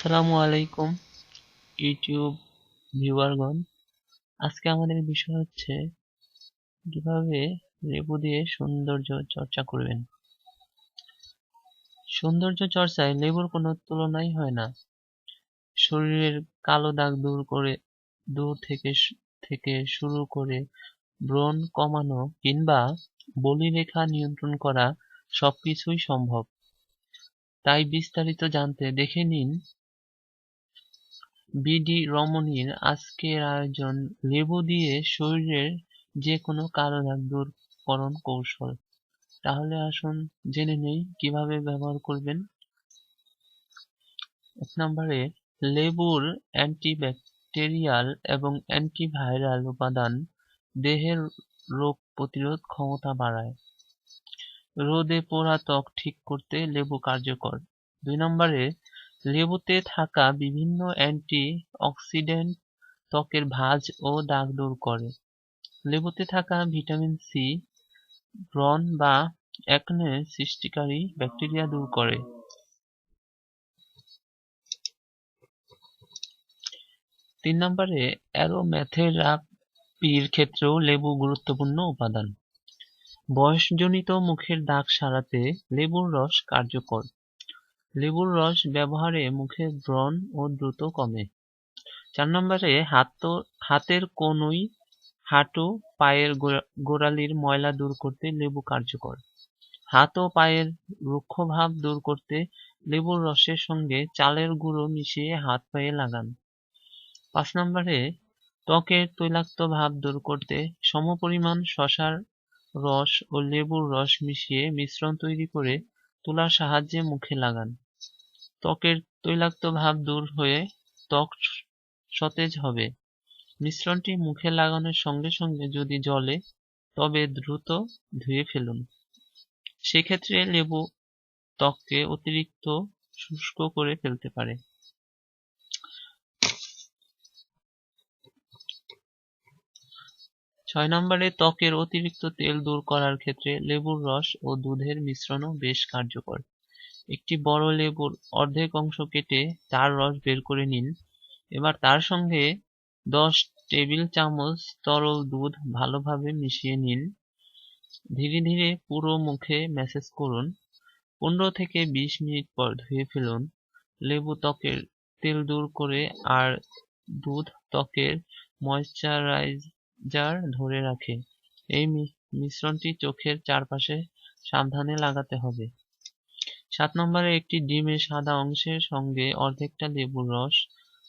আসসালামু আলাইকুম, ইউটিউব ভিউয়ারগণ। আজকে আমাদের বিষয় হচ্ছে কীভাবে লেবু দিয়ে সৌন্দর্য চর্চা করবেন। সৌন্দর্য চর্চায় লেবুর কোনো তুলনাই হয় না। শরীরের কালো দাগ দূর করে, দূর থেকে থেকে শুরু করে ব্রণ কমানো কিংবা বলিরেখা নিয়ন্ত্রণ করা সবকিছুই সম্ভব। তাই বিস্তারিত জানতে দেখে নিন বিডি রমণীর আজকের আয়োজন লেবু দিয়ে শরীরের যে কোনো কালো দাগ দূরকরণ কৌশল। তাহলে আসুন জেনে নেই কীভাবে ব্যবহার করবেন। এক নম্বরে, লেবুর অ্যান্টিব্যাকটেরিয়াল এবং অ্যান্টিভাইরাল উপাদান দেহের রোগ প্রতিরোধ ক্ষমতা বাড়ায়। রোদে পোড়া ত্বক ঠিক করতে লেবু কার্যকর। দুই নম্বরে লেবুতে থাকা বিভিন্ন অ্যান্টি অক্সিডেন্ট ত্বকের ভাঁজ ও দাগ দূর করে। লেবুতে থাকা ভিটামিন সি ব্রণ বা একনে সৃষ্টিকারী ব্যাকটেরিয়া দূর করে। তিন নম্বরে, অ্যারোম্যাথেরাপির ক্ষেত্রেও লেবু গুরুত্বপূর্ণ উপাদান। বয়সজনিত মুখের দাগ সারাতে লেবুর রস কার্যকর। লেবুর রস ব্যবহারে মুখে ব্রণ ও দ্রুত কমে। চার নম্বরে, হাত হাতের কনুই হাঁটু পায়ের গোড়ালির ময়লা দূর করতে লেবু কার্যকর। হাত ও পায়ের রুক্ষভাব দূর করতে লেবুর রসের সঙ্গে চালের গুঁড়ো মিশিয়ে হাত পায়ে লাগান। পাঁচ নম্বরে, ত্বকের তৈলাক্ত ভাব দূর করতে সমপরিমাণ শশার রস ও লেবুর রস মিশিয়ে মিশ্রণ তৈরি করে তুলার সাহায্যে মুখে লাগান। ত্বকের তৈলাক্ত ভাব দূর হয়ে ত্বক সতেজ হবে। মিশ্রণটি মুখে লাগানোর সঙ্গে সঙ্গে যদি জলে তবে দ্রুত ধুয়ে ফেলুন। সেক্ষেত্রে লেবু ত্বককে অতিরিক্ত শুষ্ক করে ফেলতে পারে। ছয় নম্বরে ত্বকের অতিরিক্ত তেল দূর করার ক্ষেত্রে লেবুর রস ও দুধের মিশ্রণও বেশ কার্যকর। একটি বড় লেবুর অর্ধেক অংশ কেটে তার রস বের করে নিন। এবার তার সঙ্গে দশ টেবিল চামচ তরল দুধ ভালোভাবে মিশিয়ে নিন। ধীরে ধীরে পুরো মুখে ম্যাসেজ করুন। পনেরো থেকে বিশ মিনিট পর ধুয়ে ফেলুন। লেবু ত্বকের তেল দূর করে আর দুধ ত্বকের ময়শ্চারাইজার ধরে রাখে। এই মিশ্রণটি চোখের চারপাশে সাবধানে লাগাতে হবে। সাত নম্বরে একটি ডিমের সাদা অংশের সঙ্গে অর্ধেকটা লেবুর রস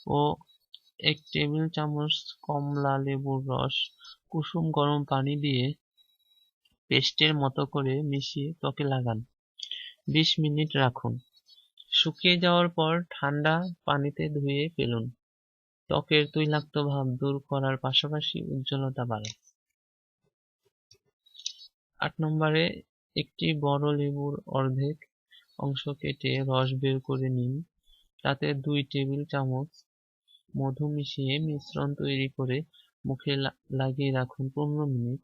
ও এক টেবিল চামচ কমলা লেবুর রস, কুসুম গরম পানি দিয়ে পেস্টের মতো করে মিশিয়ে ত্বকে লাগান। বিশ মিনিট রাখুন। শুকিয়ে যাওয়ার পর ঠান্ডা পানিতে ধুয়ে ফেলুন। ত্বকের তৈলাক্ত ভাব দূর করার পাশাপাশি উজ্জ্বলতা বাড়ায় আট নম্বরে, একটি বড় লেবুর অর্ধেক অংশ কেটে রস বের করে নিন। তাতে দুই টেবিল চামচ মধু মিশিয়ে মিশ্রণ তৈরি করে মুখে লাগিয়ে রাখুন পনেরো মিনিট।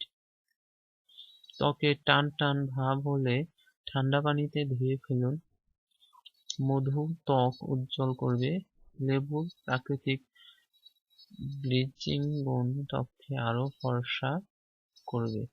ত্বকে টান টান ভাব হলে ঠান্ডা পানিতে ধুয়ে ফেলুন। মধু ত্বক উজ্জ্বল করবে। লেবুর প্রাকৃতিক ব্লিচিং গুণ ত্বককে আরও ফর্সা করবে।